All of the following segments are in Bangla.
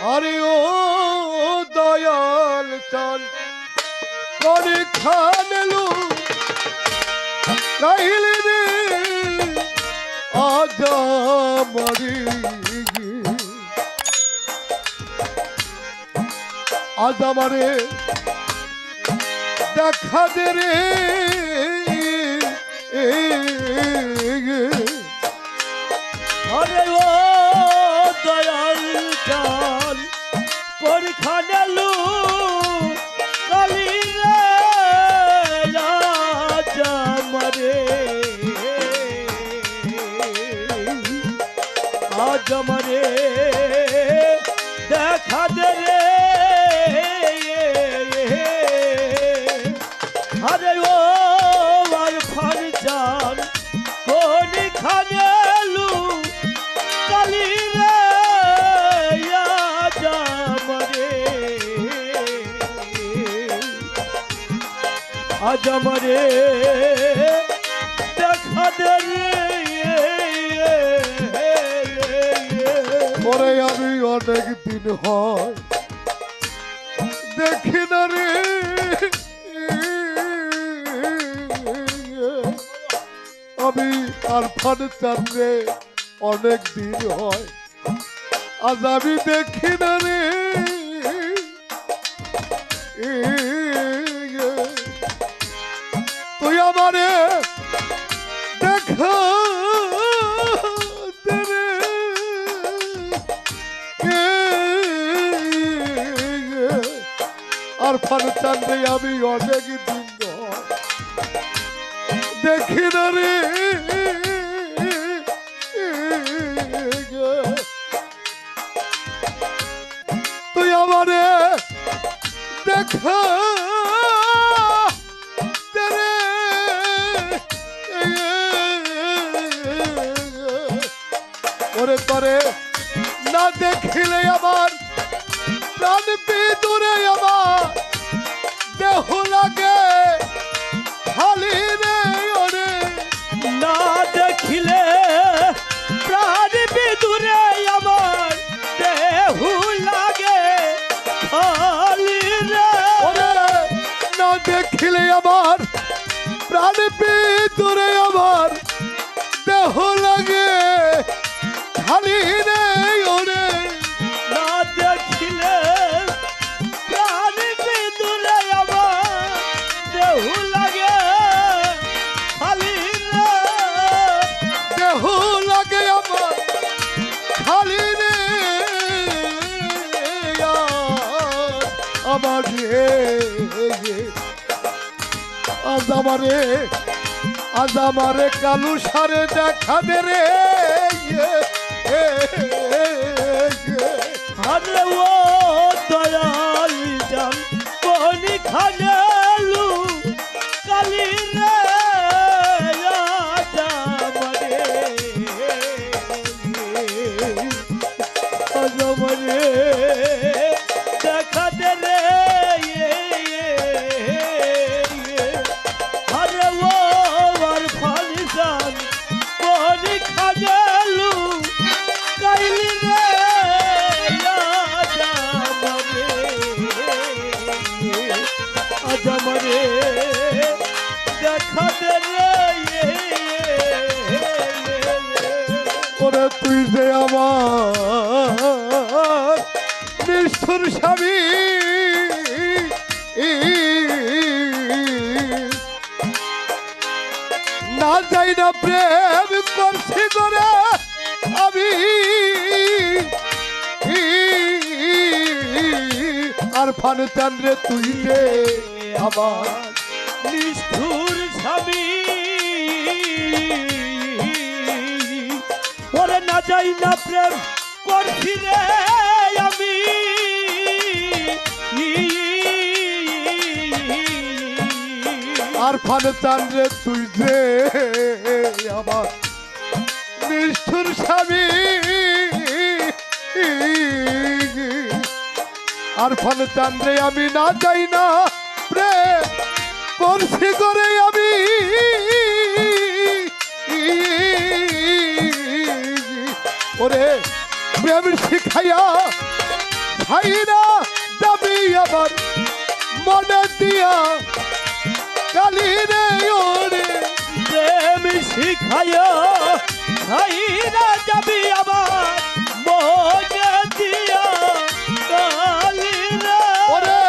আরে ও দয়াল চল। করে খানলু কাহিলি রে, আজ মরি আজ আমারে দেখা দে রে। আরে ও দয়াল চাল। করি খানালু পরে আমি অনেক দিন হয় দেখি না রে। আমি আর ফান চান্দ্রে অনেক দিন হয়। আজ আমি দেখি না রে। আর ফান আমি অনেক দিন দেখি না রে তুই আমারে দেখা করে না দেখিলে আমার প্রাণ বিদুরে আমার দেহ লাগে খালি রে ওরে না দেখিলে প্রাণ বিদুরে আমার দেহু লাগে খালি রে। ওরে না দেখিলে আমার প্রাণ বিদুরে আমার দেহ লাগে আজ আমারে আজ আমারে কালু সারে দেখা দে রে। হারে ও তুই আমার। নিষ্ঠুর স্বামী। না যাই না প্রেম করছি করে আমি। আর ফান চান্দ্রে তুই যে আমার। নিষ্ঠুর স্বামী। ওরে না যাই না প্রেম করছি রে আমি। আর ফান রে তুই যে আমার নিষ্ঠুর স্বামী। আর ফান চান্দ্রে আমি না যাই না প্রেম করছি করে আমি। ওরে প্রেম শিখাইয়া ছাইরা যাবি আবার মনে দিয়া। কালি রে ওরে প্রেম শিখায় ছাইরা যাবি আবার মনে দিয়া। কালি রে ওরে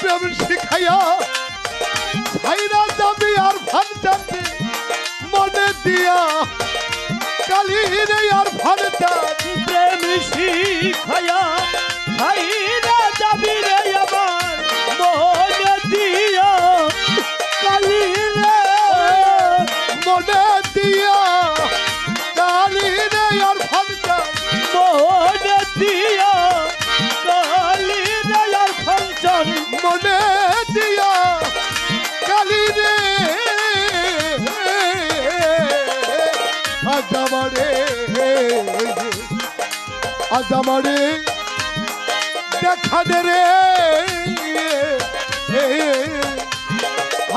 প্রেম শিখাইয়া ছাইরা যাবি আর ভান যাবি মনে দিয়া। কালি রে আর যাবি প্রেম শিখায়া ছাইরা আজ আমারে দেখা দে রে।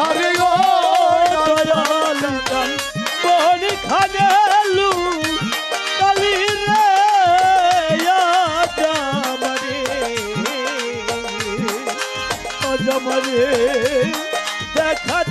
আরে ও দয়ালুদান বনি খানেলু কালি রে আজামরে। আজামরে, দেখা দে রে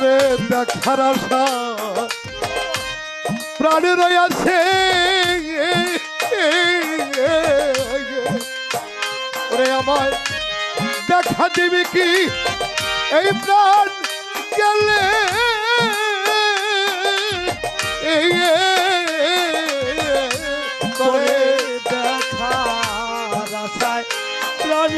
তরে দেখার আশা। প্রাণে রয়াছে। ওরে আমায় দেখা দিবি কি? এই প্রাণ গেলে। তরে আশায় প্রাণ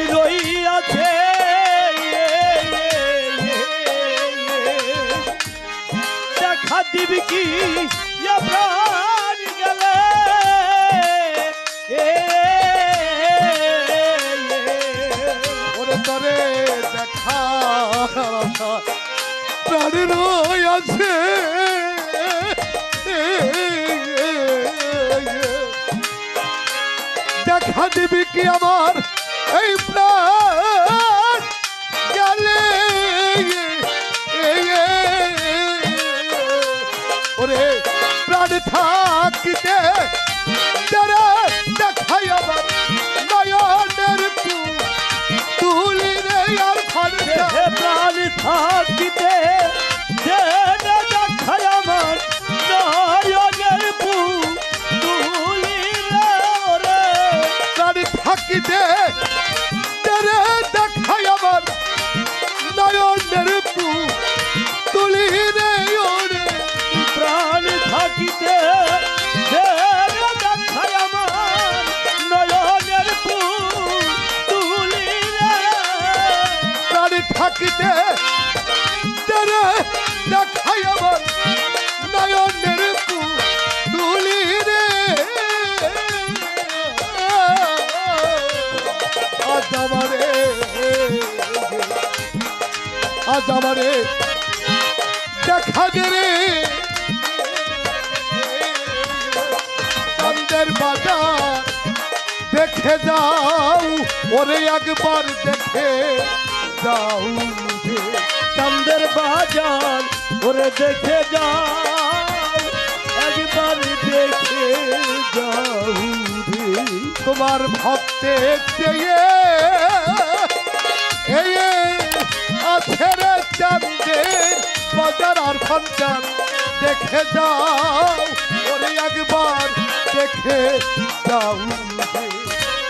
কি প্রাণ গেলে ওরে তরে দেখার আশা প্রাণে দেখা দিবি কি আমার এই প্রাণ? থাকিতে যারা দেখাই আমার নয়নের তুলি রে আর হে প্রাণ থাকিতে আজ আমারে দেখা দে রে চান্দের বাজার দেখে যাও, ওরে একবার দেখে যাও রে। চান্দের বাজার, ওরে দেখে যাও, একবার দেখে যাও তোমার ভক্তের চেয়ে আছে বাজার আর ফান্টান দেখে যাও, ওরে একবার দেখে যাও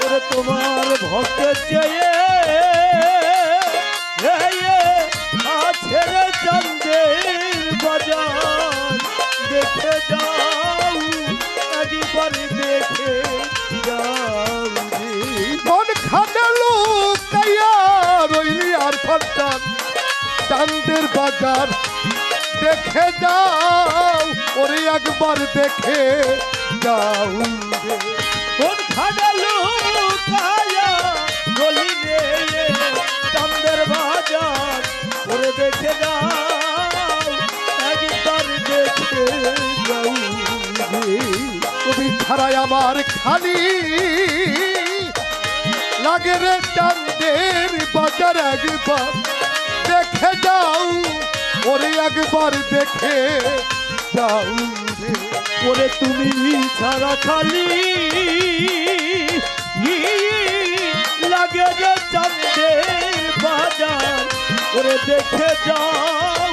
ওরে তোমার ভক্ত চেয়ে আছে রে চন্দ্রের দেখে যাও দেখে যাও মন খানে লুকাইয়া রইলি আর বাজার দেখে যাও, ওরে একবার দেখে যাও কোন খাডালু খায়া গলি রে চান্দের বাজার ওরে দেখে যাও, একবার ছাড়াই আমার খালি লাগে রে চান্দের বাজার একবার দেখে যাও। ওরে একবার দেখে যাও ওরে তুমি ছাড়া খালি লাগে যে চাঁদের বাজার ওরে দেখে যাও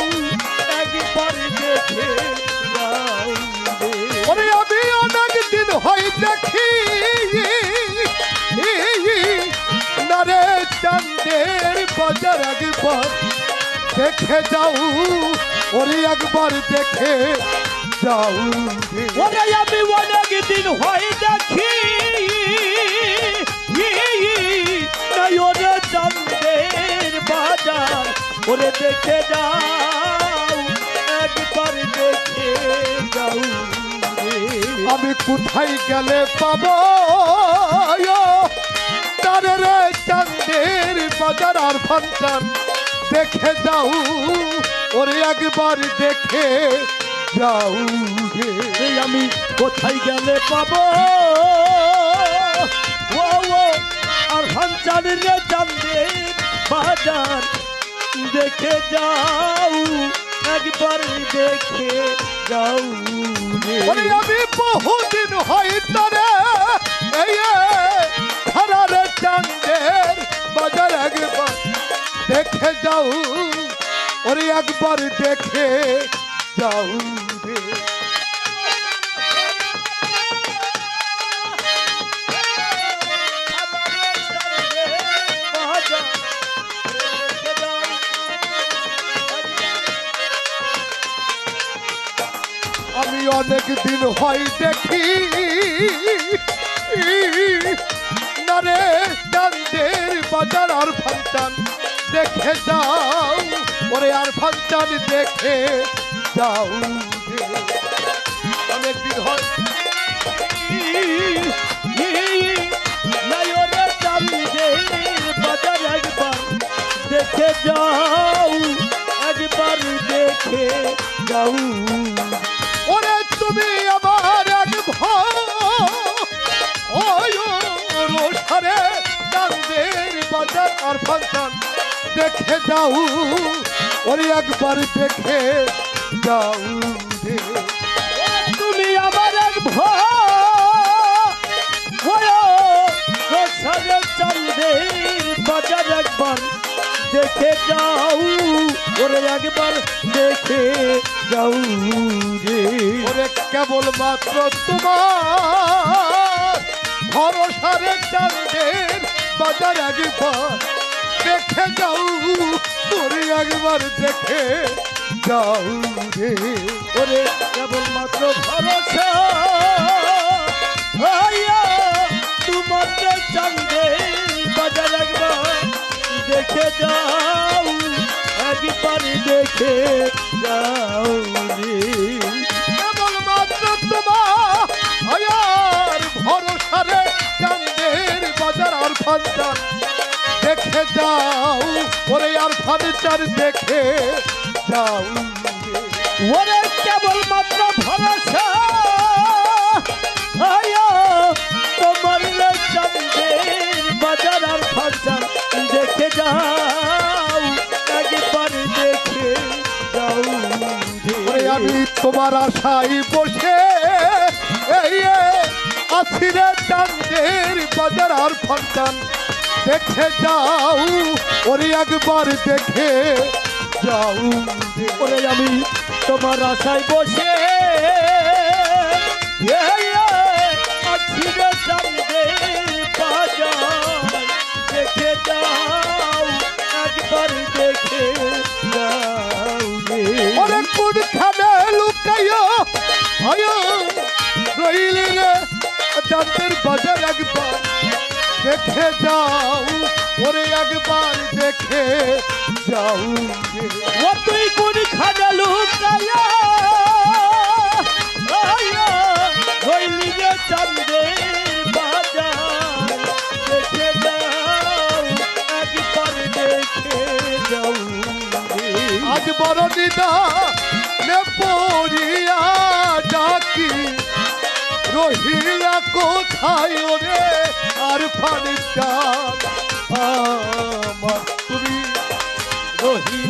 একবার দেখে যাও রে। ওরে আমি অনেক দিন হই দেখি না রে চান্দের বাজার একবার দেখে যাও ওরে একবার দেখে যাও ওরে আমি অনেক দিন হয় দেখি ওরে চাঁদের বাজার ওরে দেখে যাও একবার দেখে যাও আমি কোথায় গেলে পাবো? তারে রে চান্দের বাজার আর ফাংশন দেখে যাও, ওরে একবার দেখে যাও রে। আমি কোথায় গেলে পাবো? আর হানচানের রে চান্দে বাজার, দেখে যাও, একবার দেখে যাও ওরে আমি বহুদিন হয় তারে, এই খারারে চান্দের বাজার একবার দেখে যাও, ওরে একবার দেখে যাও রে। আমি অনেক দিন হয় দেখি। না চান্দের বাজার আর ফাংশন দেখে যাও ওরে আর ফাংশন দেখে যাও। অনেক দিন দেখে যাও একবার দেখে যাও দেখে যাও, ওরে একবার দেখে যাও রে। তুমি আমার এক ভয় চাঁদের বাজার একবার দেখে যাও, ওরে একবার দেখে যাও রে। ওরে কেবল মাত্র তোমার ভরসারে চান্দের বাজার একবার দেখে যাও ওরে একবার দেখে যাও রে। ওরে কেবলমাত্র ভরসা। ভাইয়া, তোমার চান্দে বাজার একবার দেখে যাও, একবার দেখে যাও রে। কেবল মাত্র তোমার আয়ার ভরসারে চান্দের বাজার আর ফান্তার আর ফান্তার দেখে যাও। ওরে কেবলমাত্র ভরসা। ভাইয়া, তোমার যে চান্দের বাজার আর ফাঁসা দেখে যাও। একবার দেখে যাও আমি তোমার আশায় বসে এই আছি রে চান্দের বাজার আর ফান্তান দেখে যাও, ওরে একবার দেখে যাও। ওরে আমি তোমার আশায় বসে আছি রে চাঁদের দেখে যাও, একবার দেখে যাও ওরে কোনখানে লুকাইয়া হয় রইলি রে? একবার দেখে যাও ওরে একবার দেখে যাও। ও তুই কোন খানা লুকায়া হইলি যে চাঁদের বাজার দেখে যাও একবার দেখে যাও আজ বড় দিদা নে পড়িয়া ডাকি রহিয়া কোথায় রে আর ফারিস্তা আমার তুমি রহিয়া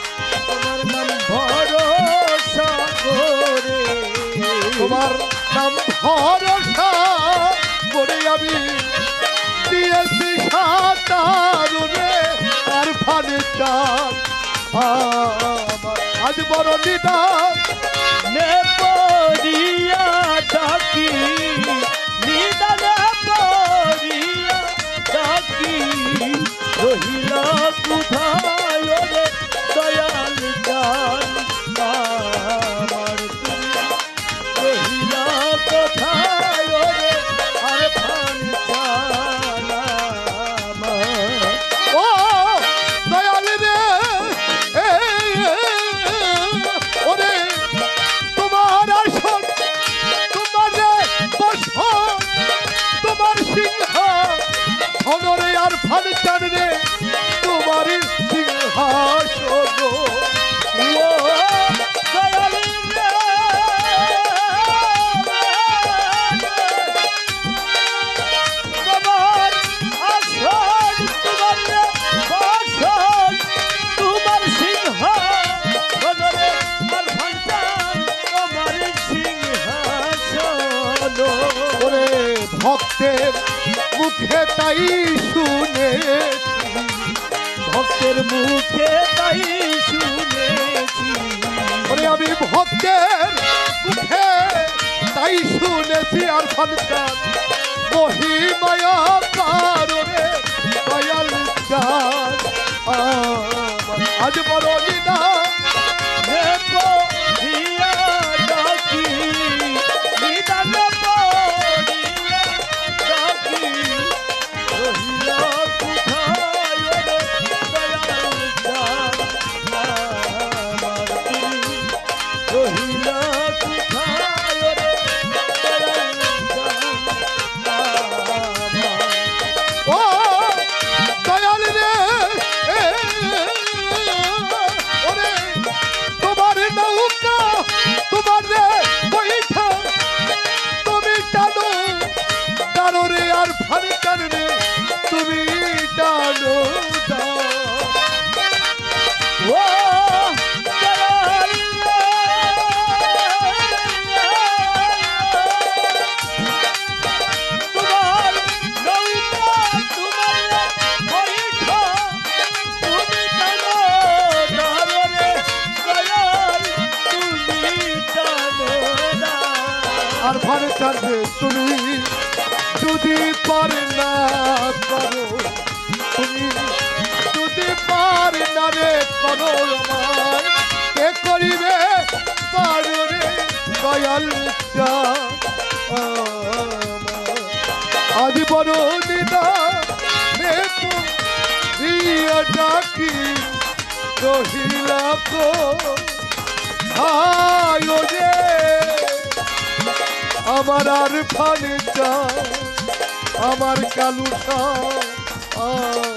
আমার নাম ভরসা বলে আমি দিয়েছি সাঁতারে আর ফানে চার আজ বড় নিদান নেপিয়া পিয়ার সন্তান মহিময় কারণে দয়াল চান আজ বড় বিদায় আজি বড় নিদা দিয়া ডাকি, রহিলা কো আয়ো যে, আমার আর ফালে আমার কালু আমার